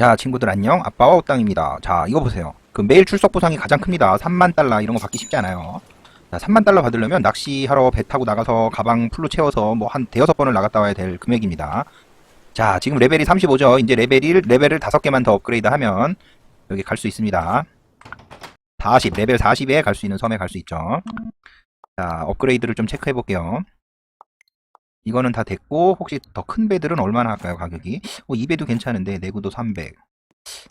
자, 친구들 안녕. 아빠와 옷땅입니다. 자, 이거 보세요. 그 매일 출석 보상이 가장 큽니다. 3만 달러 이런 거 받기 쉽지 않아요. 자, 3만 달러 받으려면 낚시하러 배 타고 나가서 가방 풀로 채워서 뭐 한 대여섯 번을 나갔다 와야 될 금액입니다. 자, 지금 레벨이 35죠. 이제 레벨 1, 레벨을 5개만 더 업그레이드 하면 여기 갈 수 있습니다. 40, 레벨 40에 갈 수 있는 섬에 갈 수 있죠. 자, 업그레이드를 좀 체크해 볼게요. 이거는 다 됐고 혹시 더 큰 배들은 얼마나 할까요 가격이? 어, 2배도 괜찮은데 내구도 300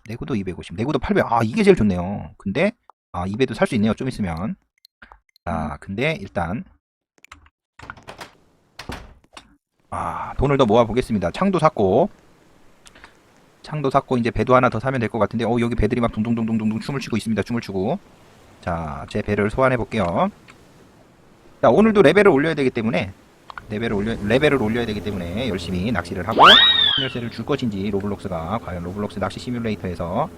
내구도 250 내구도 800 아 이게 제일 좋네요. 근데 아 2배도 살 수 있네요 좀 있으면. 자 근데 일단 아 돈을 더 모아 보겠습니다. 창도 샀고 창도 샀고 이제 배도 하나 더 사면 될 것 같은데 어 여기 배들이 막 둥둥둥둥둥 춤을 추고 있습니다. 춤을 추고. 자 제 배를 소환해 볼게요. 자 오늘도 레벨을 올려야 되기 때문에 레벨을 올려 레벨을 올려야 되기 때문에 열심히 낚시를 하고 열쇠를 줄 것인지 로블록스가 과연 로블록스 낚시 시뮬레이터에서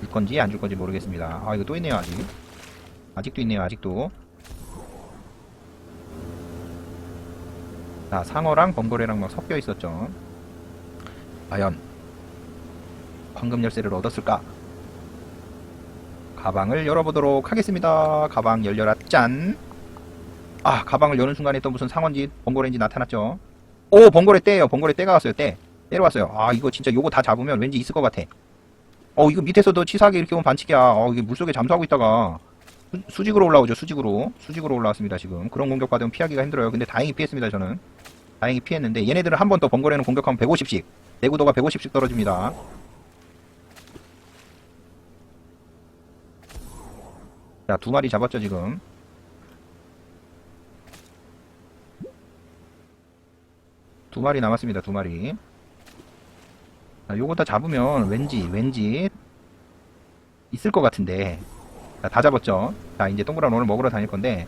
줄 건지 안 줄 건지 모르겠습니다. 아 이거 또 있네요 아직 아직도 있네요 아직도 자 상어랑 번거래랑 막 섞여 있었죠. 과연 황금 열쇠를 얻었을까? 가방을 열어보도록 하겠습니다. 가방 열려라 짠. 아 가방을 여는 순간에 또 무슨 상어인지 번거래인지 나타났죠. 오 번거래 떼예요. 번거래 떼가 왔어요 떼 떼러 왔어요. 아 이거 진짜 요거 다 잡으면 왠지 있을 것 같아. 어 이거 밑에서도 치사하게 이렇게 오면 반칙이야. 어 이게 물속에 잠수하고 있다가 수, 수직으로 올라오죠 수직으로. 수직으로 올라왔습니다 지금. 그런 공격 받으면 피하기가 힘들어요. 근데 다행히 피했습니다 저는. 다행히 피했는데 얘네들은 한 번 더 번거래는 공격하면 150씩. 내구도가 150씩 떨어집니다. 자 두 마리 잡았죠 지금 두 마리 남았습니다. 두 마리. 자, 요거 다 잡으면 왠지 왠지 있을 것 같은데 자, 다 잡았죠. 자 이제 동그란 오늘 먹으러 다닐 건데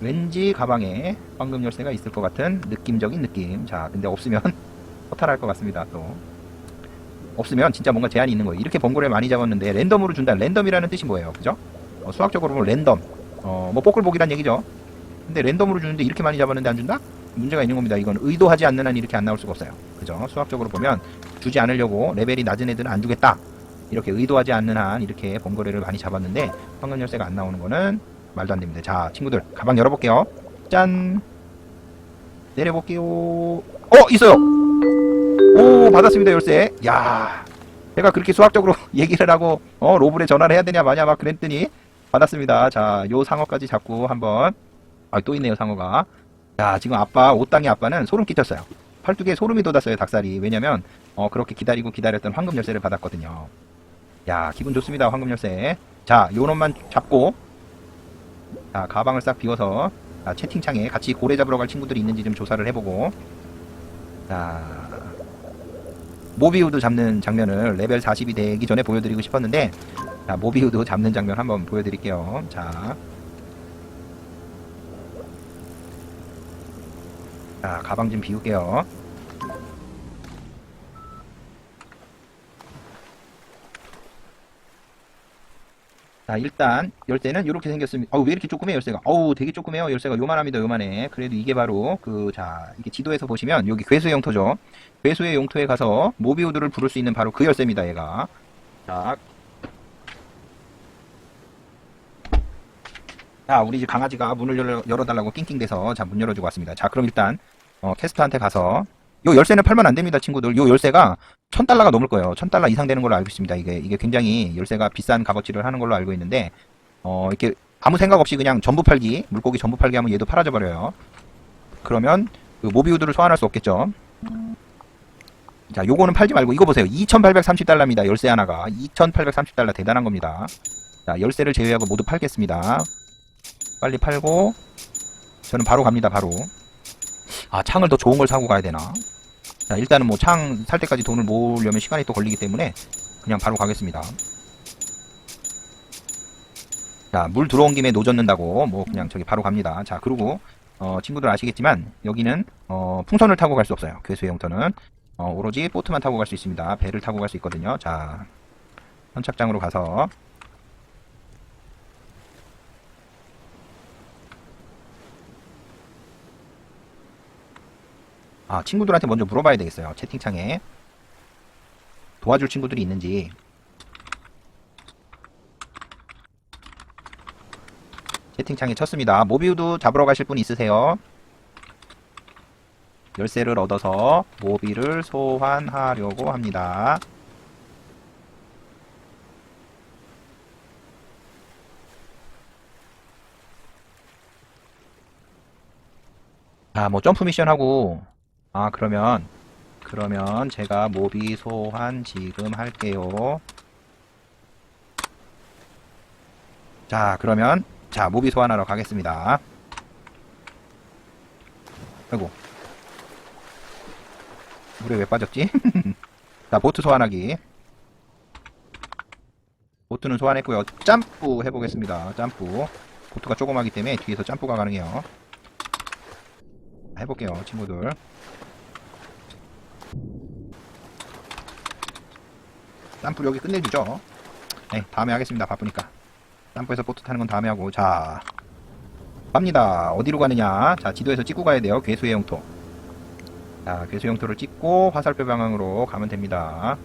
왠지 가방에 황금 열쇠가 있을 것 같은 느낌적인 느낌. 자 근데 없으면 허탈할 것 같습니다. 또 없으면 진짜 뭔가 제한이 있는 거예요. 이렇게 번거를 많이 잡았는데 랜덤으로 준다. 랜덤이라는 뜻이 뭐예요? 그죠? 어, 수학적으로 보면 랜덤. 어, 뭐 뽀글복이란 얘기죠. 근데 랜덤으로 주는데 이렇게 많이 잡았는데 안 준다? 문제가 있는 겁니다. 이건 의도하지 않는 한 이렇게 안 나올 수가 없어요. 그죠? 수학적으로 보면 주지 않으려고 레벨이 낮은 애들은 안 주겠다. 이렇게 의도하지 않는 한 이렇게 번거래를 많이 잡았는데 황금 열쇠가 안 나오는 거는 말도 안 됩니다. 자, 친구들 가방 열어볼게요. 짠. 내려볼게요. 어, 있어요. 오, 받았습니다 열쇠. 야, 제가 그렇게 수학적으로 얘기를 하고 어 로블에 전화를 해야 되냐 마냐 막 그랬더니 받았습니다. 자, 요 상어까지 잡고 한번 아, 또 있네요 상어가. 야, 지금 아빠, 옷땅이 아빠는 소름 끼쳤어요. 팔뚝에 소름이 돋았어요, 닭살이. 왜냐면, 어, 그렇게 기다리고 기다렸던 황금 열쇠를 받았거든요. 야, 기분 좋습니다, 황금 열쇠. 자, 요 놈만 잡고, 자, 가방을 싹 비워서, 자, 채팅창에 같이 고래 잡으러 갈 친구들이 있는지 좀 조사를 해보고, 자, 모비우드 잡는 장면을 레벨 40이 되기 전에 보여드리고 싶었는데, 자, 모비우드 잡는 장면 한번 보여드릴게요. 자, 자, 가방 좀 비울게요. 자, 일단 열쇠는 이렇게 생겼습니다. 어우, 왜 이렇게 조그매요, 열쇠가? 어우, 되게 조그매요, 열쇠가. 요만합니다, 요만해. 그래도 이게 바로 그, 자, 이게 지도에서 보시면 여기 괴수의 용토죠. 괴수의 용토에 가서 모비우드를 부를 수 있는 바로 그 열쇠입니다, 얘가. 자. 자, 우리 집 강아지가 문을 열어, 열어달라고 낑낑대서 자, 문 열어주고 왔습니다. 자, 그럼 일단 어, 캐스터한테 가서 요 열쇠는 팔면 안 됩니다, 친구들. 요 열쇠가 천 달러가 넘을 거예요. 천 달러 이상 되는 걸로 알고 있습니다. 이게 이게 굉장히 열쇠가 비싼 값어치를 하는 걸로 알고 있는데 어, 이렇게 아무 생각 없이 그냥 전부 팔기, 물고기 전부 팔기 하면 얘도 팔아져 버려요. 그러면 그 모비우드를 소환할 수 없겠죠. 자, 요거는 팔지 말고 이거 보세요. 2,830달러입니다. 열쇠 하나가 2,830달러 대단한 겁니다. 자, 열쇠를 제외하고 모두 팔겠습니다. 빨리 팔고 저는 바로 갑니다. 바로. 아 창을 더 좋은 걸 사고 가야 되나? 자 일단은 뭐 창 살 때까지 돈을 모으려면 시간이 또 걸리기 때문에 그냥 바로 가겠습니다. 자 물 들어온 김에 노젓는다고 뭐 그냥 저기 바로 갑니다. 자 그리고 어 친구들 아시겠지만 여기는 어 풍선을 타고 갈 수 없어요. 괴수의 용터는. 어 오로지 보트만 타고 갈 수 있습니다. 배를 타고 갈 수 있거든요. 자 선착장으로 가서 아, 친구들한테 먼저 물어봐야 되겠어요. 채팅창에. 도와줄 친구들이 있는지 채팅창에 쳤습니다. 모비우드 잡으러 가실 분 있으세요? 열쇠를 얻어서 모비를 소환하려고 합니다. 아, 뭐 점프 미션 하고 아, 그러면 그러면 제가 모비 소환 지금 할게요. 자, 그러면 자, 모비 소환하러 가겠습니다. 아이고. 물에 왜 빠졌지? 자, 보트 소환하기. 보트는 소환했고요. 점프 해보겠습니다. 점프. 보트가 조그마기 때문에 뒤에서 점프가 가능해요. 해볼게요, 친구들. 점프 여기 끝내주죠. 네, 다음에 하겠습니다. 바쁘니까. 점프해서 보트 타는 건 다음에 하고. 자, 갑니다. 어디로 가느냐? 자, 지도에서 찍고 가야 돼요. 괴수의 영토. 자, 괴수 영토를 찍고 화살표 방향으로 가면 됩니다.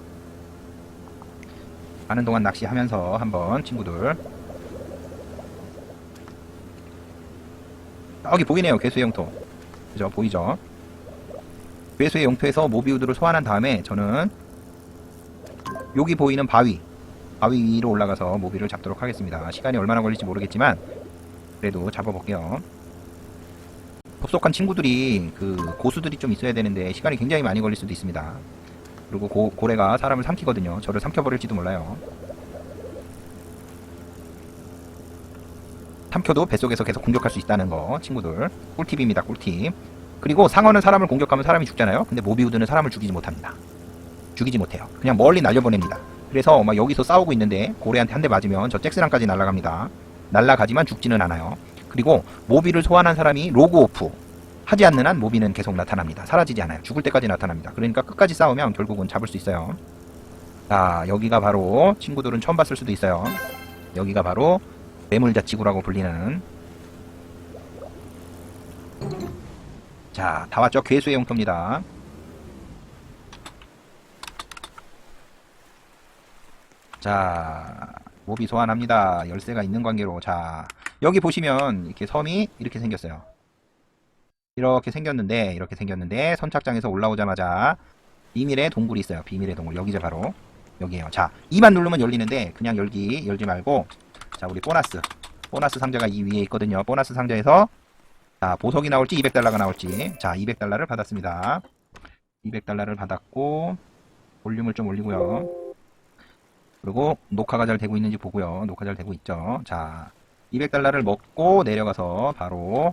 가는 동안 낚시하면서 한번 친구들. 여기 보이네요. 괴수의 영토. 그죠? 보이죠? 괴수의 영토에서 모비우드를 소환한 다음에 저는 여기 보이는 바위 바위 위로 올라가서 모비를 잡도록 하겠습니다. 시간이 얼마나 걸릴지 모르겠지만 그래도 잡아볼게요. 접속한 친구들이 그 고수들이 좀 있어야 되는데 시간이 굉장히 많이 걸릴 수도 있습니다. 그리고 고, 고래가 사람을 삼키거든요. 저를 삼켜버릴지도 몰라요. 삼켜도 뱃속에서 계속 공격할 수 있다는 거 친구들 꿀팁입니다 꿀팁 그리고 상어는 사람을 공격하면 사람이 죽잖아요 근데 모비우드는 사람을 죽이지 못합니다 죽이지 못해요. 그냥 멀리 날려보냅니다. 그래서 막 여기서 싸우고 있는데 고래한테 한 대 맞으면 저 잭스랑까지 날아갑니다. 날아가지만 죽지는 않아요. 그리고 모비를 소환한 사람이 로그 오프. 하지 않는 한 모비는 계속 나타납니다. 사라지지 않아요. 죽을 때까지 나타납니다. 그러니까 끝까지 싸우면 결국은 잡을 수 있어요. 자 여기가 바로 친구들은 처음 봤을 수도 있어요. 여기가 바로 매물자치구라고 불리는. 자, 다 왔죠? 괴수의 영토입니다. 자, 모비 소환합니다. 열쇠가 있는 관계로. 자, 여기 보시면 이렇게 섬이 이렇게 생겼어요. 이렇게 생겼는데, 이렇게 생겼는데, 선착장에서 올라오자마자 비밀의 동굴이 있어요. 비밀의 동굴. 여기죠, 바로. 여기에요. 자, 2만 누르면 열리는데, 그냥 열기, 열지 말고, 자, 우리 보너스. 보너스 상자가 이 위에 있거든요. 보너스 상자에서 자, 보석이 나올지 200달러가 나올지. 자, 200달러를 받았습니다. 200달러를 받았고 볼륨을 좀 올리고요. 그리고 녹화가 잘 되고 있는지 보고요. 녹화 잘 되고 있죠. 자, 200달러를 먹고 내려가서 바로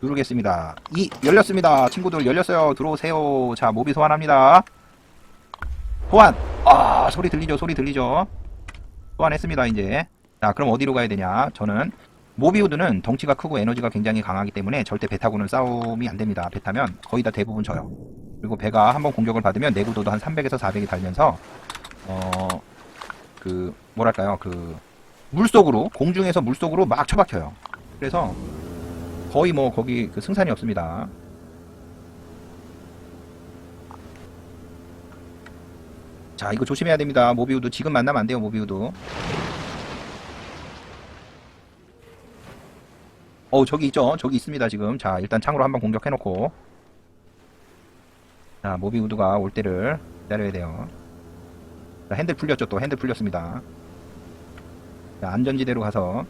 누르겠습니다. 이 열렸습니다. 친구들 열렸어요. 들어오세요. 자, 모비 소환합니다. 소환. 아, 소리 들리죠? 소리 들리죠? 소환했습니다. 이제. 자, 그럼 어디로 가야 되냐? 저는 모비우드는 덩치가 크고 에너지가 굉장히 강하기 때문에 절대 배 타고는 싸움이 안 됩니다. 배 타면 거의 다 대부분 져요. 그리고 배가 한번 공격을 받으면 내구도도 한 300에서 400이 달면서 어 그 뭐랄까요 그 물속으로 공중에서 물속으로 막 처박혀요. 그래서 거의 뭐 거기 그 승산이 없습니다. 자 이거 조심해야 됩니다. 모비우드 지금 만나면 안 돼요. 모비우드. 어 저기 있죠 저기 있습니다 지금 자 일단 창으로 한번 공격해놓고 자 모비우드가 올 때를 기다려야 돼요 자 핸들 풀렸죠 또. 핸들 풀렸습니다. 자 안전지대로 가서.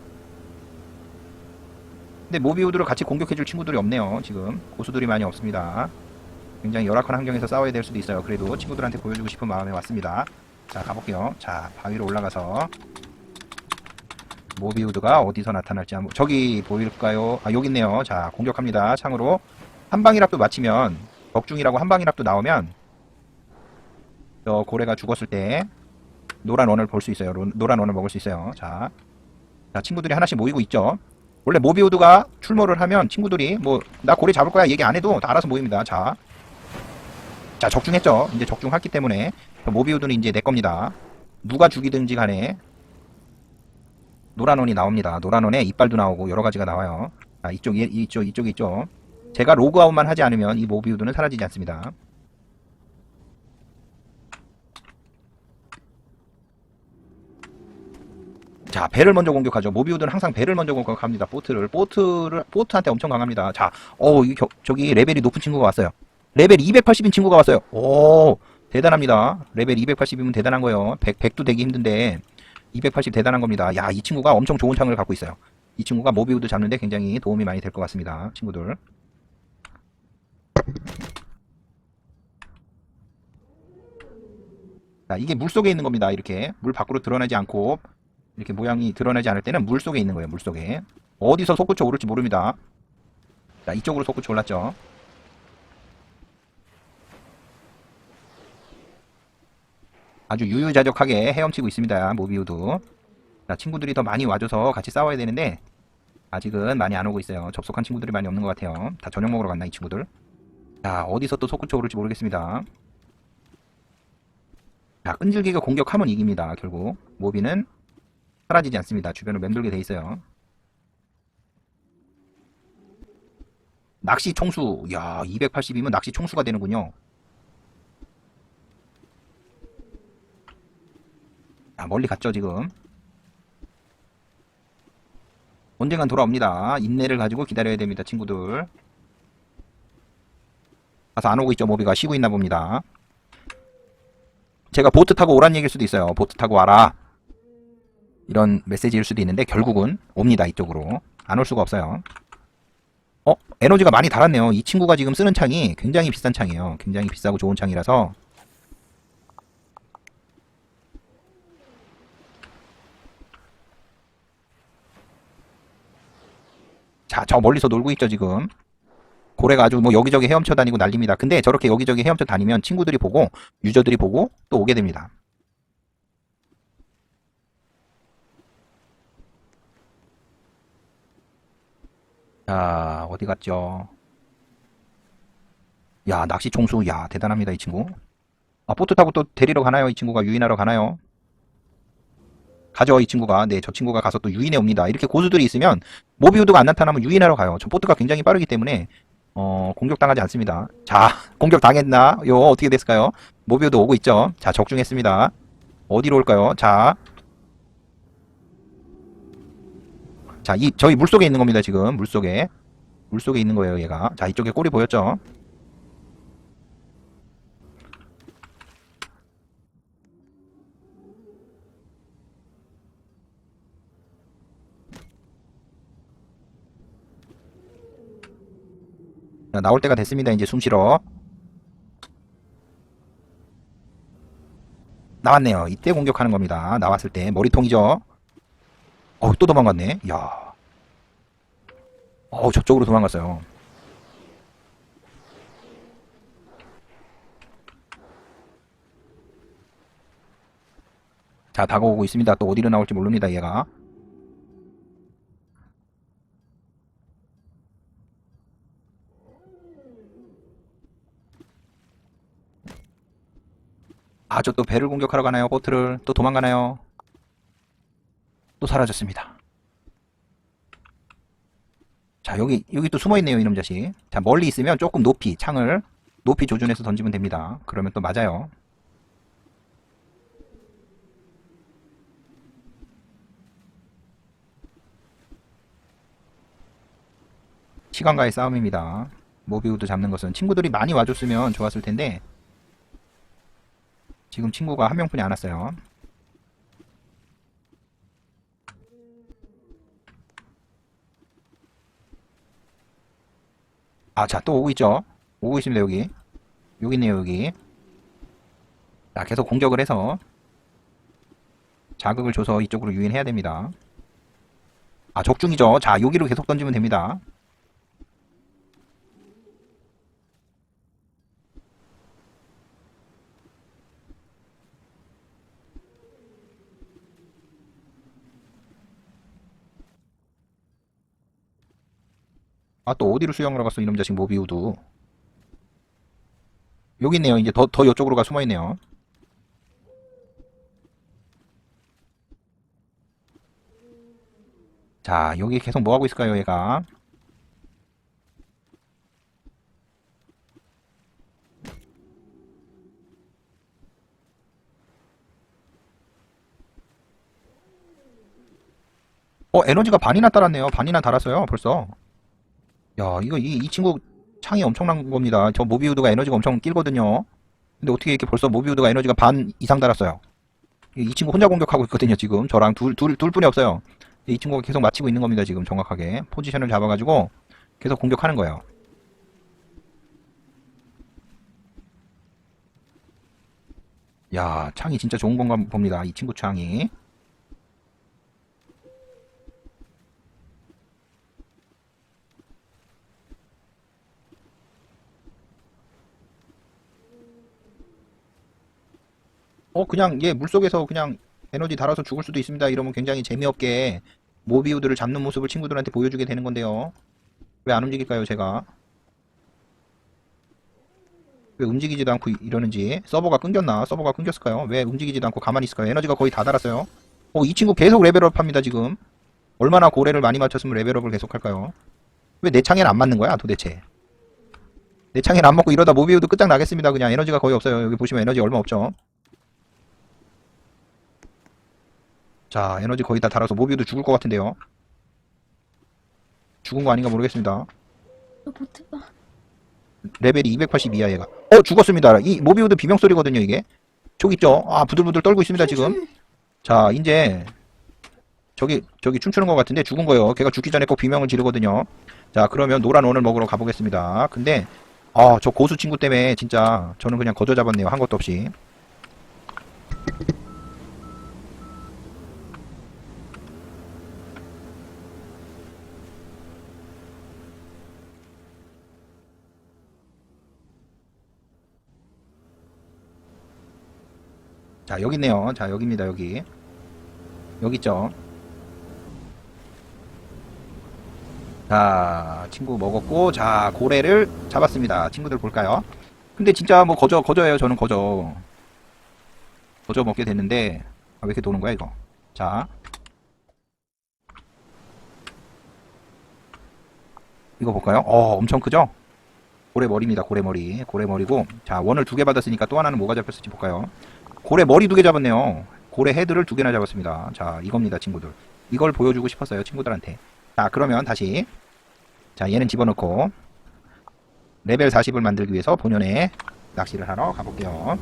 근데 모비우드를 같이 공격해줄 친구들이 없네요 지금. 고수들이 많이 없습니다. 굉장히 열악한 환경에서 싸워야 될 수도 있어요. 그래도 친구들한테 보여주고 싶은 마음에 왔습니다. 자 가볼게요. 자 바위로 올라가서. 모비우드가 어디서 나타날지 한번. 저기 보일까요? 아 여기 있네요. 자 공격합니다. 창으로. 한 방이랍도 맞히면 적중이라고 한 방이랍도 나오면 저 고래가 죽었을 때 노란 원을 볼 수 있어요. 로- 노란 원을 먹을 수 있어요. 자, 자 친구들이 하나씩 모이고 있죠. 원래 모비우드가 출몰을 하면 친구들이 뭐 나 고래 잡을 거야 얘기 안 해도 다 알아서 모입니다. 자, 자 적중했죠. 이제 적중했기 때문에 모비우드는 이제 내 겁니다. 누가 죽이든지 간에 노란 원이 나옵니다. 노란 원에 이빨도 나오고 여러 가지가 나와요. 아, 이쪽, 이- 이쪽, 이쪽, 이쪽. 제가 로그아웃만 하지 않으면 이 모비우드는 사라지지 않습니다. 자, 배를 먼저 공격하죠. 모비우드는 항상 배를 먼저 공격합니다. 보트를. 보트를, 보트한테 엄청 강합니다. 자, 어, 이 겨- 저기 레벨이 높은 친구가 왔어요. 레벨 280인 친구가 왔어요. 오, 대단합니다. 레벨 280이면 대단한 거예요. 100, 100도 되기 힘든데, 280 대단한 겁니다. 야, 이 친구가 엄청 좋은 창을 갖고 있어요. 이 친구가 모비우드 잡는데 굉장히 도움이 많이 될 것 같습니다. 친구들. 자, 이게 물 속에 있는 겁니다. 이렇게. 물 밖으로 드러나지 않고, 이렇게 모양이 드러나지 않을 때는 물 속에 있는 거예요. 물 속에. 어디서 솟구쳐 오를지 모릅니다. 자, 이쪽으로 솟구쳐 올랐죠. 아주 유유자적하게 헤엄치고 있습니다. 모비우드. 자, 친구들이 더 많이 와줘서 같이 싸워야 되는데, 아직은 많이 안 오고 있어요. 접속한 친구들이 많이 없는 것 같아요. 다 저녁 먹으러 갔나, 이 친구들? 자, 어디서 또 솟구쳐 오를지 모르겠습니다. 자, 끈질기게 공격하면 이깁니다. 결국. 모비는 사라지지 않습니다. 주변을 맴돌게 돼 있어요. 낚시 총수. 야, 280이면 낚시 총수가 되는군요. 자, 멀리 갔죠, 지금. 언젠간 돌아옵니다. 인내를 가지고 기다려야 됩니다, 친구들. 가서 안 오고 있죠, 모비가. 쉬고 있나 봅니다. 제가 보트 타고 오란 얘기일 수도 있어요. 보트 타고 와라. 이런 메시지일 수도 있는데 결국은 옵니다. 이쪽으로. 안 올 수가 없어요. 어? 에너지가 많이 달았네요. 이 친구가 지금 쓰는 창이 굉장히 비싼 창이에요. 굉장히 비싸고 좋은 창이라서 자, 저 멀리서 놀고 있죠, 지금. 고래가 아주 뭐 여기저기 헤엄쳐 다니고 난립니다. 근데 저렇게 여기저기 헤엄쳐 다니면 친구들이 보고 유저들이 보고 또 오게 됩니다. 자, 어디 갔죠? 야, 낚시 총수. 야, 대단합니다, 이 친구. 아, 보트 타고 또 데리러 가나요? 이 친구가 유인하러 가나요? 가죠, 이 친구가. 네, 저 친구가 가서 또 유인해 옵니다. 이렇게 고수들이 있으면 모비우드가 안 나타나면 유인하러 가요. 저 보트가 굉장히 빠르기 때문에 어, 공격당하지 않습니다. 자, 공격 당했나? 요, 어떻게 됐을까요? 모비우드 오고 있죠? 자, 적중했습니다. 어디로 올까요? 자. 자, 이, 저희 물 속에 있는 겁니다, 지금. 물 속에. 물 속에 있는 거예요, 얘가. 자, 이쪽에 꼬리 보였죠? 자, 나올 때가 됐습니다. 이제 숨 쉬러. 나왔네요. 이때 공격하는 겁니다. 나왔을 때 머리통이죠. 어, 또 도망갔네. 야. 어, 저쪽으로 도망갔어요. 자, 다가오고 있습니다. 또 어디로 나올지 모릅니다, 얘가. 아, 저 또 배를 공격하러 가나요? 보트를 또 도망가나요? 또 사라졌습니다. 자, 여기 여기 또 숨어 있네요, 이놈 자식. 자, 멀리 있으면 조금 높이 창을 높이 조준해서 던지면 됩니다. 그러면 또 맞아요. 시간과의 싸움입니다. 모비우드 잡는 것은 친구들이 많이 와줬으면 좋았을 텐데 지금 친구가 한 명뿐이 안 왔어요. 아, 자, 또 오고 있죠? 오고 있습니다, 여기. 여기 있네요, 여기. 자, 계속 공격을 해서 자극을 줘서 이쪽으로 유인해야 됩니다. 아, 적중이죠. 자, 여기로 계속 던지면 됩니다. 아, 또 어디로 수영을 갔어, 이놈 자식 모비우드. 여기 있네요. 이제 더, 더 이쪽으로 가 숨어 있네요. 자, 여기 계속 뭐 하고 있을까요, 얘가? 어, 에너지가 반이나 달았네요. 반이나 달았어요, 벌써. 야, 이거, 이, 이 친구 창이 엄청난 겁니다. 저 모비우드가 에너지가 엄청 길거든요. 근데 어떻게 이렇게 벌써 모비우드가 에너지가 반 이상 달았어요? 이, 이 친구 혼자 공격하고 있거든요, 지금. 저랑 둘, 둘, 둘 뿐이 없어요. 이 친구가 계속 맞히고 있는 겁니다, 지금 정확하게. 포지션을 잡아가지고 계속 공격하는 거예요. 야, 창이 진짜 좋은 건가 봅니다. 이 친구 창이. 어, 그냥, 얘 물속에서 그냥 에너지 달아서 죽을 수도 있습니다. 이러면 굉장히 재미없게 모비우드를 잡는 모습을 친구들한테 보여주게 되는 건데요. 왜 안 움직일까요, 제가? 왜 움직이지도 않고 이- 이러는지. 서버가 끊겼나? 서버가 끊겼을까요? 왜 움직이지도 않고 가만히 있을까요? 에너지가 거의 다 달았어요. 어, 이 친구 계속 레벨업 합니다, 지금. 얼마나 고래를 많이 맞췄으면 레벨업을 계속 할까요? 왜 내 창에는 안 맞는 거야, 도대체? 내 창에는 안 먹고 이러다 모비우드 끝장나겠습니다, 그냥. 에너지가 거의 없어요. 여기 보시면 에너지 얼마 없죠? 자, 에너지 거의 다 달아서 모비우드 죽을 것 같은데요. 죽은 거 아닌가 모르겠습니다. 못해봐. 레벨이 280 이하 얘가. 어, 죽었습니다. 이 모비우드 비명 소리거든요, 이게. 저기 있죠? 아, 부들부들 떨고 있습니다, 지금. 자, 이제 저기 저기 춤추는 것 같은데 죽은 거예요. 걔가 죽기 전에 꼭 비명을 지르거든요. 자, 그러면 노란 원을 먹으러 가보겠습니다. 근데 아, 저 고수 친구 때문에 진짜 저는 그냥 거저 잡았네요. 한 것도 없이. 자, 여기 있네요. 자, 여기입니다, 여기. 여기 있죠. 자, 친구 먹었고, 자, 고래를 잡았습니다. 친구들 볼까요? 근데 진짜 뭐 거저, 거저예요. 저는 거저. 거저 먹게 됐는데, 아, 왜 이렇게 도는 거야, 이거? 자. 이거 볼까요? 어, 엄청 크죠? 고래 머리입니다, 고래 머리. 고래 머리고, 자, 원을 두 개 받았으니까 또 하나는 뭐가 잡혔을지 볼까요? 고래 머리 두 개 잡았네요. 고래 헤드를 두 개나 잡았습니다. 자, 이겁니다, 친구들. 이걸 보여주고 싶었어요, 친구들한테. 자, 그러면 다시. 자, 얘는 집어넣고, 레벨 40을 만들기 위해서 본연의 낚시를 하러 가볼게요.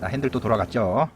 자, 핸들 또 돌아갔죠.